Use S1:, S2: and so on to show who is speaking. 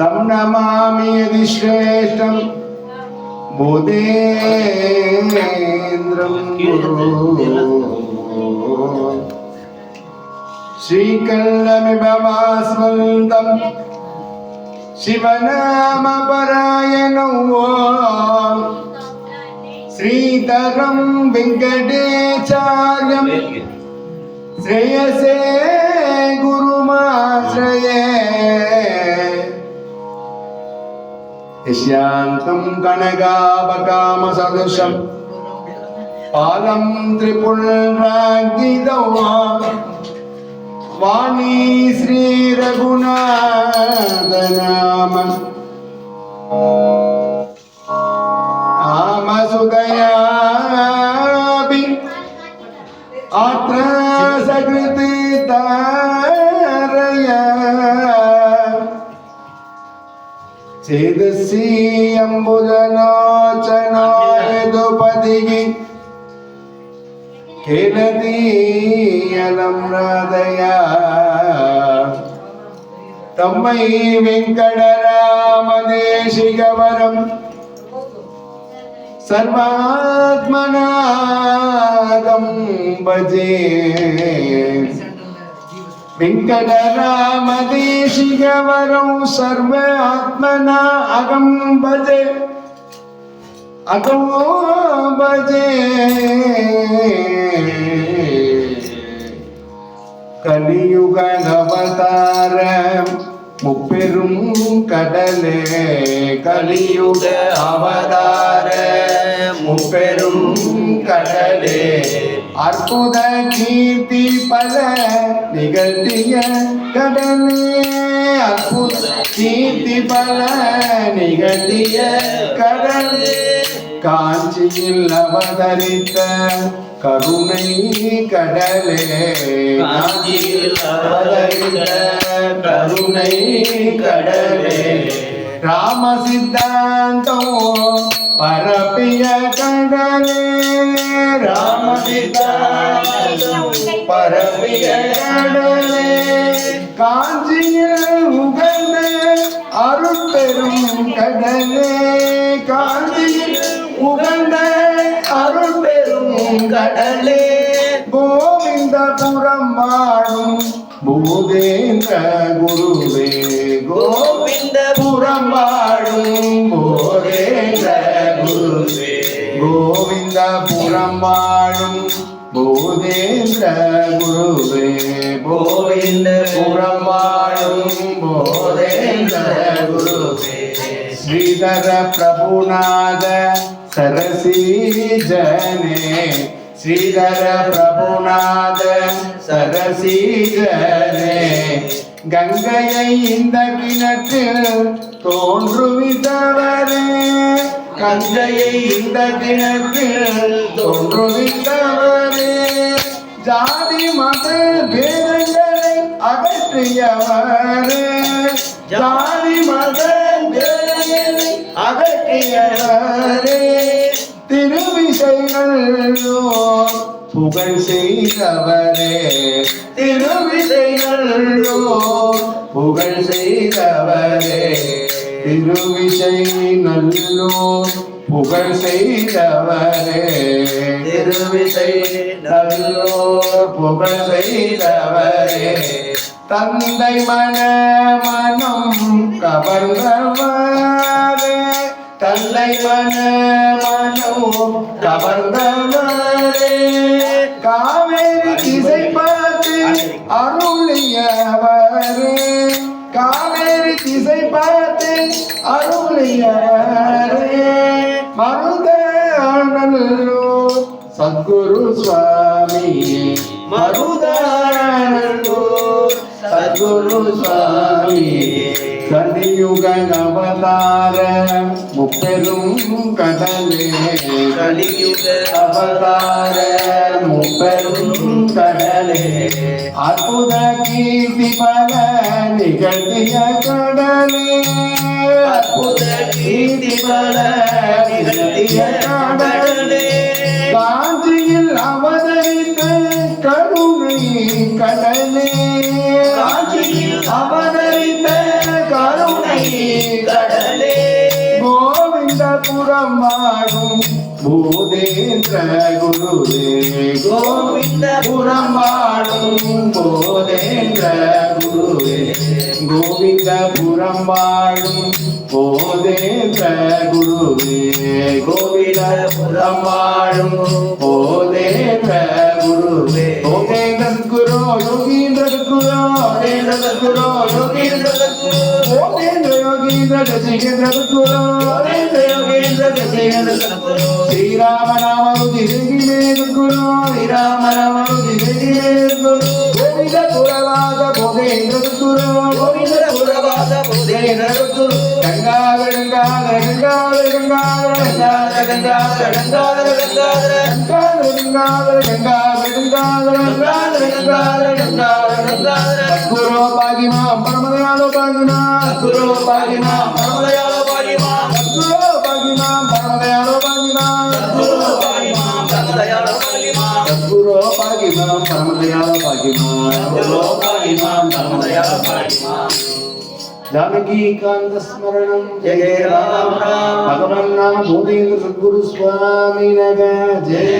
S1: तं नमामि यदि श्रेष्ठं बोधेन्द्रं श्रीकल्लमिभवास्मन्दं शिवनामपरायणौ श्रीधरं वेङ्कटेचार्यं श्रेयसे गुरुमाश्रये। यस्यान्तं कनकापकामसदृशं पालं त्रिपुण्राङ्गितौ वाणी श्रीरघुनाथनाम आमसुदयापि अत्र सकृति సిరిసి అంబుజనాచనాయుపదిగి కిలదీయనం హృదయ తమ్మై వెంకటరామదేశికవరం సర్వాత్మనాగం భజే. വെങ്കടരാമദേശികവരൗ സർവ ആത്മന അകം ഭജേ. അകം ഭജേ. കലിയുഗനവതാര മുപ്പെരും കടലേ. കലിയുഗ അവതാര മുപ്പെരും കടലേ. அற்புத கீர்த்தி பல நிகழ்த்திய கடனே. அற்புத கீர்த்தி பல நிகழ்த்திய கடனே. காஞ்சியில் அவதரித்த கருணை கடலே.
S2: காஞ்சியில் அவதரித்த கருணை கடலே.
S1: ராம சித்தாந்தம் பரப்பிய கடலே ராம சித்தாந்தம் பரப்பிய கடலே காஞ்சியில் உகந்த அருட்பெரும் கடலே காஞ்சியில் உகந்த அருட்பெரும் கடலே கோவிந்தபுரம் வாழும் பூதேந்திர குருவே. கோவிந்தபுரம் வாழும் பூதேந்திர குருவே கோவிந்தபுரம் வாழும் பூதேந்திர குருவே கோவிந்தபுரம் வாழும் பூதேந்திர குருவே श्रीधर प्रभुनाद सरसीजने श्रीधर प्रभुनाद सरसीजने கங்கையை இந்த கிணற்றில் தோன்றுவித்தவரே. கங்கையை இந்த கிணற்றில் தோன்றுவித்தவரே. ஜாதி மத பேதங்களை அகற்றியவரே. ஜாதி மத பேதங்களை அகற்றியவரே. திருவிசைகள் புகழ் செய்தவரே. திருவிசை நல்லோ புகழ் செய்தவரே. திருவிசை நல்லோ புகழ் செய்தவரே. திருவிசை நல்லோ புகழ் செய்தவரே. தந்தை மன மனம் கவர்ந்தவரே. தந்தை மன மனம் கவர்ந்தவரே அருளியவரே மருத சத்குரு சுவாமி. மருதானந்தோ சத்குரு சுவாமி. கலியுக அவதார முப்பெரும் கடலே.
S2: கலியுக
S1: அவதார முப்பெரும் கடலே. அற்புத கீர்த்தி பல நிகழ்த்திய கடலே.
S2: அற்புத கீர்த்தி பல நிகழ்த்திய கடலே.
S1: காஞ்சியில் அவதரித்த கருணை கடலே. புறம் வாழும் பூதேந்திர குருவே
S2: கோவிந்த
S1: புறம் வாழும் போதேந்திர குருவே. கோவிந்த புறம் வாழும் போதேந்திர குருவே. கோவிந்த புறம் வாழும் போதேந்திர குருவே. போதேந்திர జగద్గురు యోగీంద్ర గురు యోగేంద్ర గురు యోగేంద్ర గురు ఓమేంద్ర యోగేంద్ర గజేంద్ర గురు ఓమేంద్ర యోగేంద్ర గజేంద్ర గురు శ్రీరామ నామ ఉదిరే గురు శ్రీరామ గంగాధర గంగాధర గంగాధర గంగాధర గంగాధర గంగాధర గంగాధర గంగాధర గంగాధర గంగాధర గంగాధర గంగాధర పాగిమా పరమదయాలో పాగిమా గురు పాగిమా పరమదయాలో పాగిమా పాగిమా పరమదయాలో పాగిమా పాగిమా పరమదయాలో పాగిమా పాగిమా పరమదయాలో పాగిమా పాగిమా పరమదయాలో పాగిమా జానకీకాంత స్మరణం
S2: జయ రామ రామ.
S1: భగవన్నామ భూదేంద్ర సద్గురు స్వామి నగ జయ